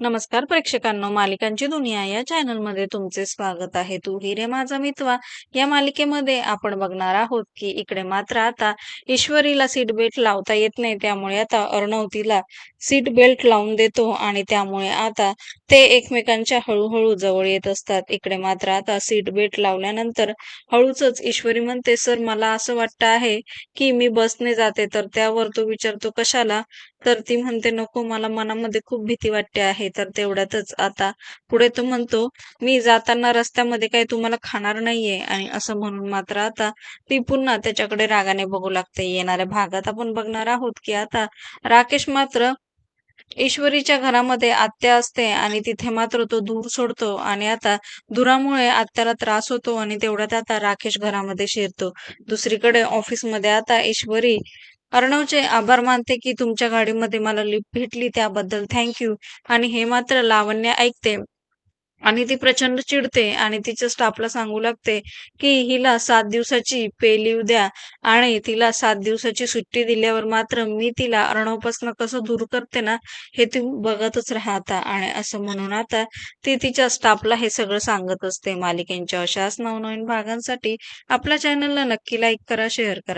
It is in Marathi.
नमस्कार प्रेक्षकांनो मालिकांची दुनिया या चॅनलमध्ये तुमचे स्वागत आहे. तू हिरे माझा मितवा या मालिकेमध्ये आपण बघणार आहोत की इकडे मात्र आता ईश्वरीला सीट बेल्ट लावता येत नाही त्यामुळे आता अर्णव तिला सीट बेल्ट लावून देतो आणि त्यामुळे आता ते एकमेकांच्या हळूहळू जवळ येत असतात. इकडे मात्र आता सीट बेल्ट लावल्यानंतर हळूच ईश्वरी म्हणते सर मला असं वाटतं आहे की मी बसने जाते. तर त्यावर तो विचारतो कशाला? तर ती म्हणते नको मला मनामध्ये खूप भीती वाटते आहे. तर तेवढ्यातच आता पुढे तो म्हणतो मी जाताना रस्त्यामध्ये काही तुम्हाला खाणार नाहीये. आणि असं म्हणून मात्र आता ती पुन्हा त्याच्याकडे रागाने बघू लागते. येणाऱ्या भागात आपण बघणार आहोत की आता राकेश मात्र ईश्वरीच्या घरामध्ये आत्या असते आणि तिथे मात्र तो धूर सोडतो आणि आता धुरामुळे आत्याला त्रास होतो आणि तेवढ्यात आता राकेश घरामध्ये शिरतो. दुसरीकडे ऑफिसमध्ये आता ईश्वरी अर्णवचे आभार मानते की तुमच्या गाडीमध्ये मला लिफ्ट भेटली त्याबद्दल थँक्यू. आणि हे मात्र लावण्य ऐकते. आणि ती प्रचंड चिडते आणि तिच्या स्टाफला सांगू लागते की हिला सात दिवसाची पे लिव द्या आणि तिला सात दिवसाची सुट्टी दिल्यावर मात्र मी तिला अर्णवपासून कसं दूर करते ना हे ती बघतच राहता. आणि असं म्हणून आता ती तिच्या स्टाफला हे सगळं सांगत असते. मालिकेंच्या अशाच नवनवीन भागांसाठी आपल्या चॅनलला नक्की लाईक करा शेअर करा.